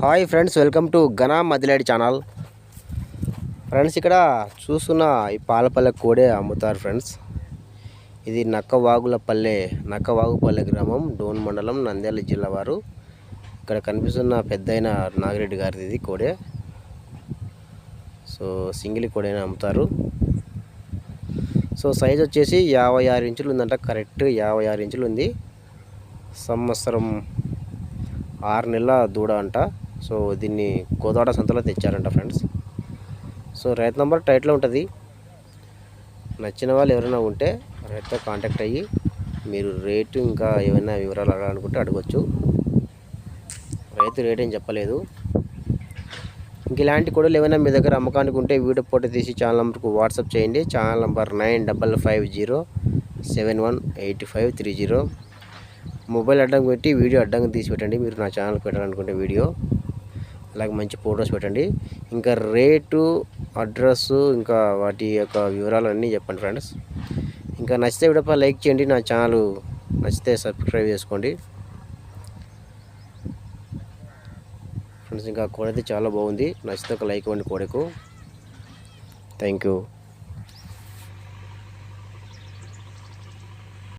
Hi friends welcome to ఘనా మదిలేడి channel. Friends ఇక్కడ చూస్తున్న ఈ పాలపల్లె కోడే అమ్ముతారు ఫ్రెండ్స్. ఇది నక్కవాగులపల్లె నక్కవాగుపల్లె గ్రామం డోన్ మండలం నంద్యాల జిల్లా వారు. ఇక్కడ కనిపిస్తున్న పెద్దయిన నాగిరెడ్డి గారిది ఇది కోడే. సో సింగిల్ కోడేని అమ్ముతారు. సో సైజ్ వచ్చేసి యాభై ఆరు ఇంచులు ఉందంట. కరెక్ట్ యాభై ఆరు ఇంచులు ఉంది. సంవత్సరం ఆరు నెలల దూడ అంట. సో దీన్ని కోదాడ సంతలో తెచ్చారంట ఫ్రెండ్స్. సో రైతు నంబర్ టైట్లో ఉంటుంది. నచ్చిన వాళ్ళు ఎవరైనా ఉంటే రైతుతో కాంటాక్ట్ అయ్యి మీరు రేటు ఇంకా ఏమైనా వివరాలు అడగాలనుకుంటే అడగచ్చు. రైతు రేట్ ఏం చెప్పలేదు. ఇంక ఇలాంటి కూడా ఏమైనా మీ దగ్గర అమ్మకానికి ఉంటే వీడియో ఫోటో తీసి ఛానల్ నెంబర్కు వాట్సాప్ చేయండి. Channel number nine double five zero seven one eight five three zero. Mobile అడ్డం పెట్టి వీడియో అడ్డంగా తీసి పెట్టండి. మీరు నా ఛానల్ పెట్టాలనుకుంటే వీడియో. అలాగే మంచి ఫొటోస్ పెట్టండి. ఇంకా రేటు అడ్రస్ ఇంకా వాటి యొక్క వివరాలు అన్నీ చెప్పండి ఫ్రెండ్స్. ఇంకా నచ్చితే వీడియో లైక్ చేయండి నా ఛానల్ నచ్చితే సబ్స్క్రైబ్ చేసుకోండి. ఫ్రెండ్స్ ఇంకా కోడైతే చాలా బాగుంది. నచ్చితే ఒక లైక్ ఇవ్వండి కోడకు. Thank you.